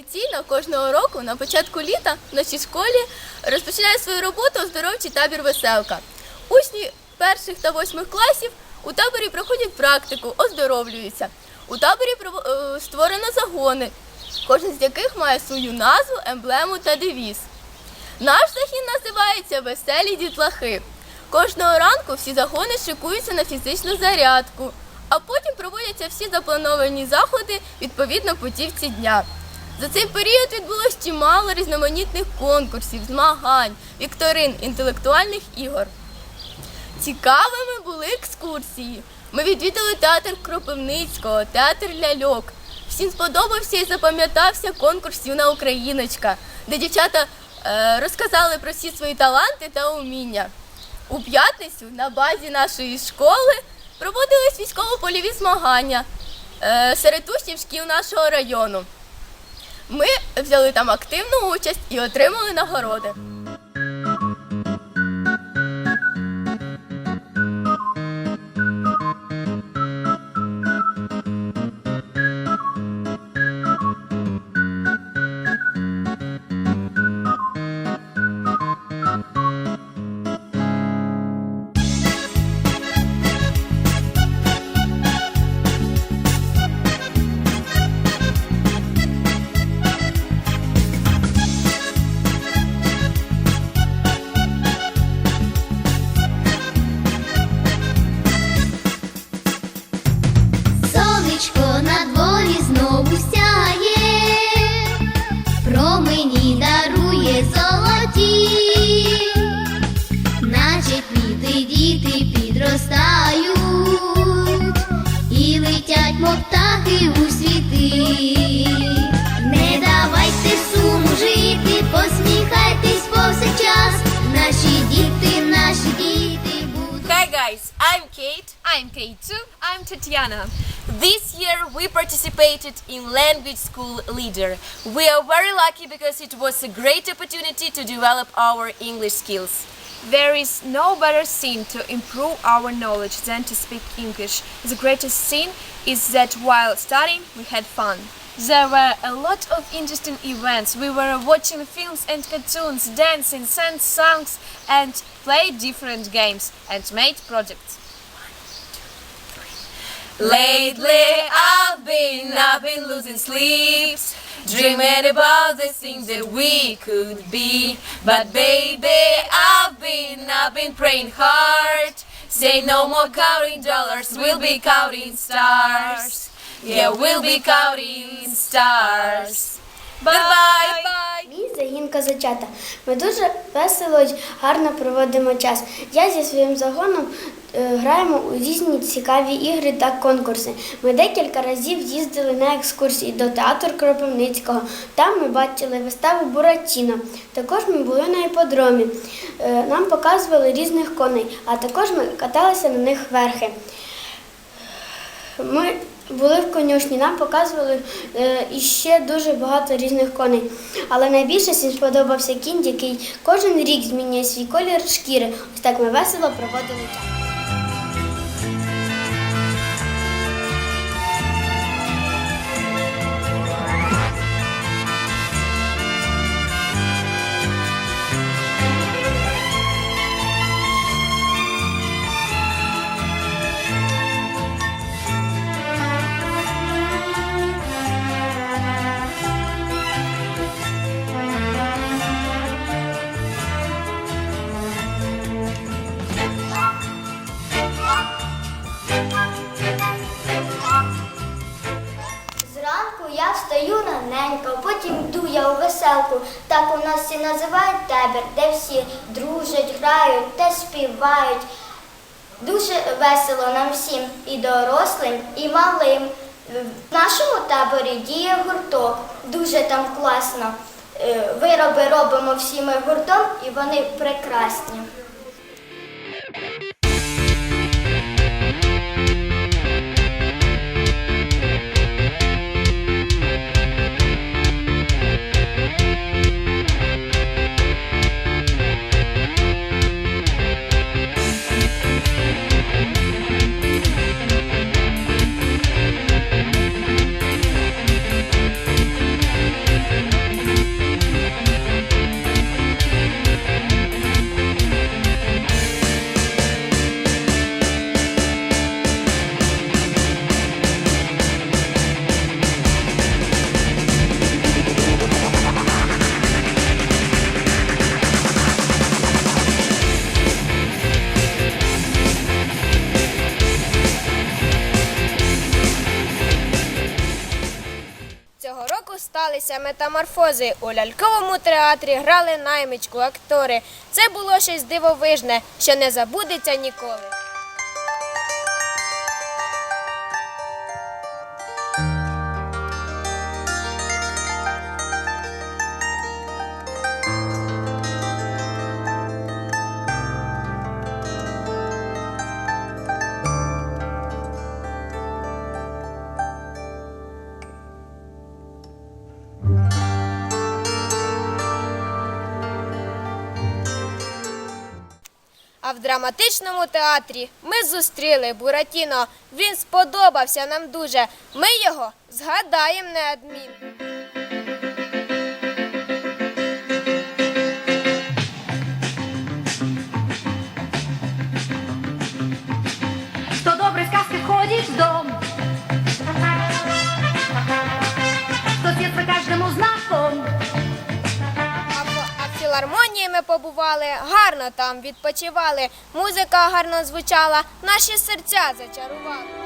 Традиційно кожного року на початку літа в нашій школі розпочинає свою роботу оздоровчий табір Веселка. Учні перших та восьмих класів у таборі проходять практику, оздоровлюються. У таборі е, створено загони, кожен з яких має свою назву, емблему та девіз. Наш загін називається Веселі дітлахи. Кожного ранку всі загони шикуються на фізичну зарядку, а потім проводяться всі заплановані заходи відповідно путівці дня. За цей період відбулось чимало різноманітних конкурсів, змагань, вікторин, інтелектуальних ігор. Цікавими були екскурсії. Ми відвідали театр Кропивницького, театр ляльок. Всім сподобався і запам'ятався конкурс Юна Україночка, де дівчата е, розказали про всі свої таланти та уміння. У п'ятницю на базі нашої школи проводились військово-польові змагання е, серед учнів шкіл нашого району. Ми взяли там активну участь і отримали нагороди. Kate. I'm Kate too. I'm Tatiana. This year we participated in Language School Leader. We are very lucky because it was a great opportunity to develop our English skills. There is no better thing to improve our knowledge than to speak English. The greatest thing is that while studying, we had fun. There were a lot of interesting events. We were watching films and cartoons, dancing, sang songs, and played different games and made projects. Lately I've been, I've been losing sleeps, dreaming about the things that we could be. But baby, I've been, I've been praying hard. Say no more counting dollars, we'll be counting stars. Yeah, we'll be counting stars. Bye. Мій загін козачата. Ми дуже весело й гарно проводимо час. Я зі своїм загоном е, граємо у різні цікаві ігри та конкурси. Ми декілька разів їздили на екскурсії до театру Кропивницького. Там ми бачили виставу Буратіно. Також ми були на іподромі. Е, Нам показували різних коней, а також ми каталися на них верхи. Ми були в конюшні, нам показували е, іще дуже багато різних коней. Але найбільше всім сподобався кінь, який кожен рік змінює свій колір шкіри. Ось так ми весело проводили час. Встаю потім йду я у веселку. Так у нас і називають табір, де всі дружать, грають та співають. Дуже весело нам всім, і дорослим, і малим. В нашому таборі діє гурток, дуже там класно. Е, Вироби робимо всі ми гуртом, і вони прекрасні. Метаморфози. У ляльковому театрі грали наймичку, актори. Це було щось дивовижне, що не забудеться ніколи. А в драматичному театрі ми зустріли Буратіно. Він сподобався нам дуже. Ми його згадаємо неодмінно. Філармонії ми побували, гарно там відпочивали. Музика гарно звучала, наші серця зачарували.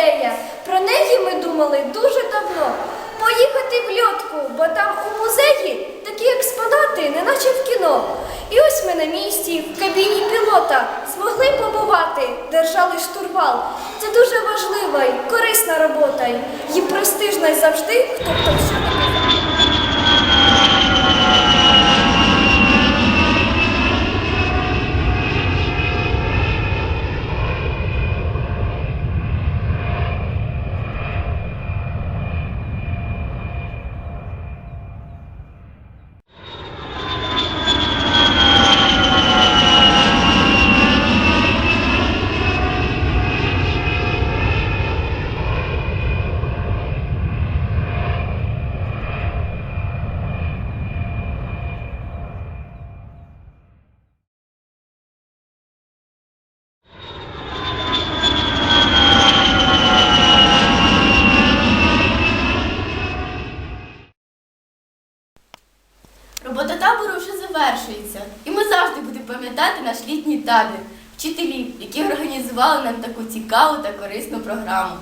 Ідея. Про неї ми думали дуже давно. Поїхати в льотку, бо там у музеї такі експонати, неначе в кіно. І ось ми на місці, в кабіні пілота, змогли побувати, держали штурвал. Це дуже важлива і корисна робота. І престижна й завжди, хто б там що не казав. Робота табору вже завершується, і ми завжди будемо пам'ятати наш вчителів, які організували нам таку цікаву та корисну програму.